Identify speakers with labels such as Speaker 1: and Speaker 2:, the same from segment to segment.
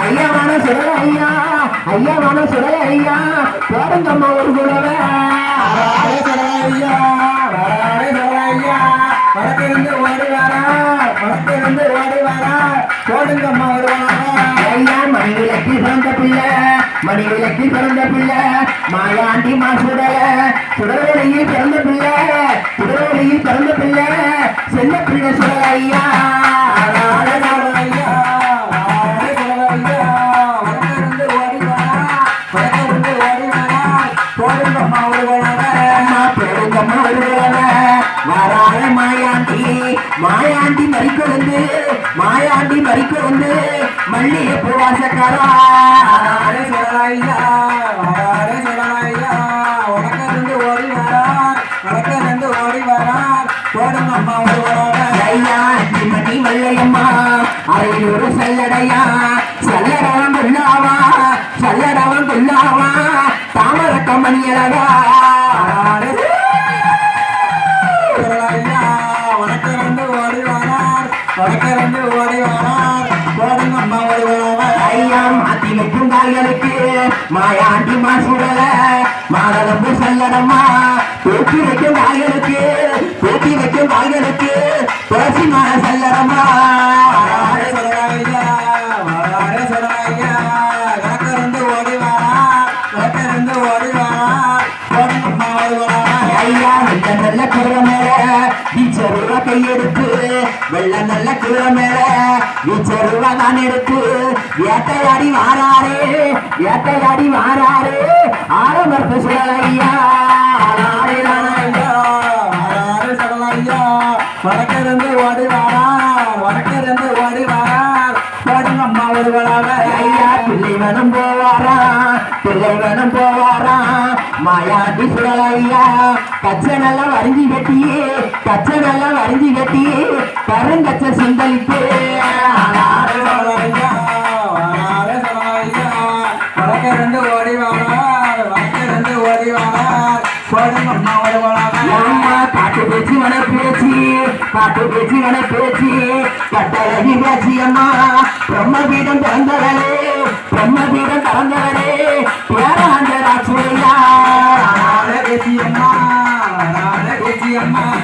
Speaker 1: ஐயா மன சுடல ஐயா ஐயா ஐயா போடுங்கம்மா ஒரு குலவை ஆறாடி சுடல ஐயா ஆறாடி சுடல ஐயா ஐயா மணி பிறந்த பிள்ளை பிறந்த பிள்ளை மாயாண்டி மாசுடல பிறந்த பிள்ளை. மாயாண்டி மறிக்கொழுந்து மாயாண்டி மறிக்கொழுந்து மல்லிகை பூவாசக்காரா? சொல்லலையா சொல்லலையா உனக்கிருந்து ஓடி வரார் உனக்கிருந்து ஓடி வரார். போடுங்க அம்மா ஐயா மணி மல்லையம்மா அரையூர் சல்லடையா? சல்லடவன் கொள்ளாவா சல்லடவன் கொள்ளாவா தாமர கம்பெனி மாயம் ஐயா மாத்தி வைக்கும் மாயாண்டி மாசுடல மாதளம்பு சல்லடம்மா தூக்கி வைக்கும் கால்களுக்கு கை எடுத்து வெள்ள நல்ல குதிரை மேல வீச்சருவா தான் எடுத்து. வேட்டையாடி வாராரே வேட்டையாடி வாராரே ஆரம்பத்து சுடலையா வடக்கிருந்து ஓடி வாரார் வடக்கிருந்து ஓடி வாரார் போடுங்க அம்மா ஐயா போவாரா பிள்ளைவனும் போவாரா. மாயாட்டி சுடலையா கச்ச நல்லா வரைஞ்சி கட்டியே கச்ச நல்லா வரைஞ்சி கட்டியே கருங்கச்ச சுந்தலிப்பு காட்டு பேச்சு வன பேச்சு காட்டு பேச்சு வன பேச்சு. கட்டழகி பேச்சு அம்மா பிரம்மபீடம் திறந்தவளே பிரம்மபீடம் திறந்தவளே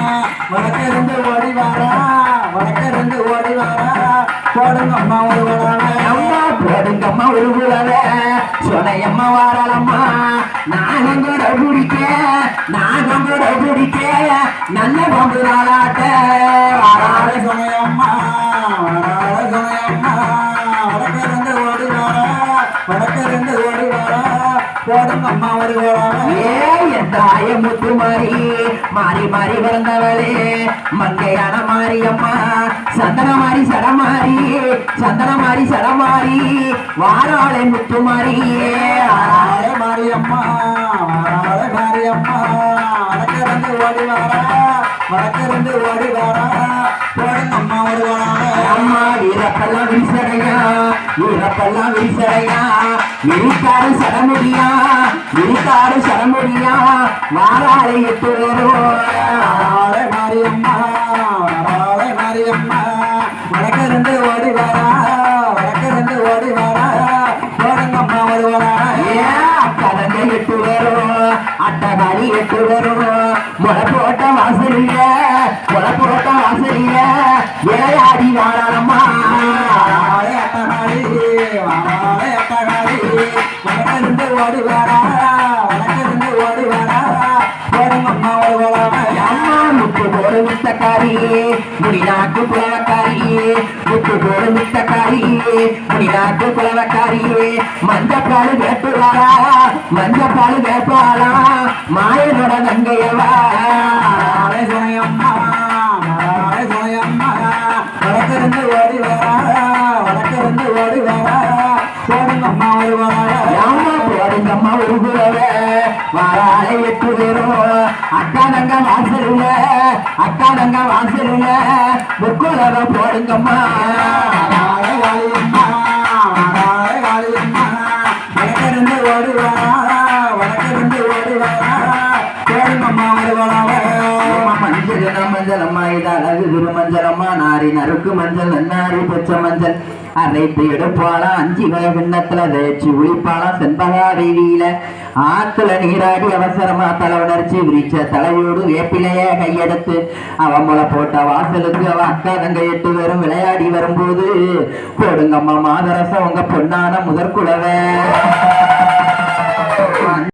Speaker 1: அம்மா வடக்கிருந்து ஓடி வாரா வடக்கிருந்து ஓடி வாரா போடுங்க அம்மா ஒரு அம்மா போடுங்க அம்மா ஒரு உழவை சொனையம்மா வாராளம்மா நாகம் கூட பிடிக்க நாகம் கூட பிடிக்க நல்ல பம்பு நாளாட்ட. வராத சொனையம்மா வராத சொனையம்மா. போடுங்க அம்மா தாய முத்து மாறி மாறி மாறி பிறந்தவளே. மங்கையான மாரியம்மா சந்தன மாறி சடமாரி சந்தன மாறி சடமாரி. வாராளே முத்து மாறி ஆராளே மாரியம்மா வாராளே மாரியம்மா. வடக்கிருந்து ஓடி வாரா. வடக்கிருந்து ஓடி வாரா போடுங்க அம்மா வீரப்பெல்லாம் வீசடையா வீரப்பெல்லாம் வீசடையா இருக்காரு சடமுடியா? இருக்காரு சடமுடியா? வாராளை எட்டு வாராளை மாரியம்மா மாரியம்மா. வடக்கிருந்து ஓடி முத்தக்காரி முடிநாட்டு புலவக்காரி முத்து போடு முத்தக்காரி முடிநாட்டு புலவக்காரி மஞ்சப்பாடு வேட்டுவாரா மஞ்சப்பாடு வேட்பாளா மாயனோட நங்கையவா. சுனையம்மா சுனையம்மா வடக்கிருந்து ஓடி வரா வடக்கிருந்து ஓடி வரா போடுங்க அம்மா ஒரு அம்மா போடுங்க அம்மா ஒரு குரவ வாராளை எட்டு பேரும் அட்ட அக்கா தங்க வாசலுல அக்கா போடுங்கம்மா வடக்கிருந்து ஓடுவாரா வடக்கிருந்து ஓடுவாரா கோடுங்கம்மா வருவாரா மஞ்சள் மஞ்சள் அம்மா இது அழகு குரு மஞ்சள் அம்மா நாரி நறுக்கு மஞ்சள் நன்னாரி பச்சை மஞ்சள் அரைத்து எடுப்பாளா? அஞ்சு வகை பின்னத்துல தேய்ச்சி உளிப்பாளா செண்பகா வீதியில ஆத்துல நீராடி அவசரமா தலை உணர்ச்சி விரிச்ச தலையோடு வேப்பிலைய கையெடுத்து அவன் முளை போட்ட வாசலுக்கு அவ அக்கா தங்க எட்டு வரும் விளையாடி வரும்போது கொடுங்கம்மா மாதரசம் உங்க பொண்ணான முதற்குலவே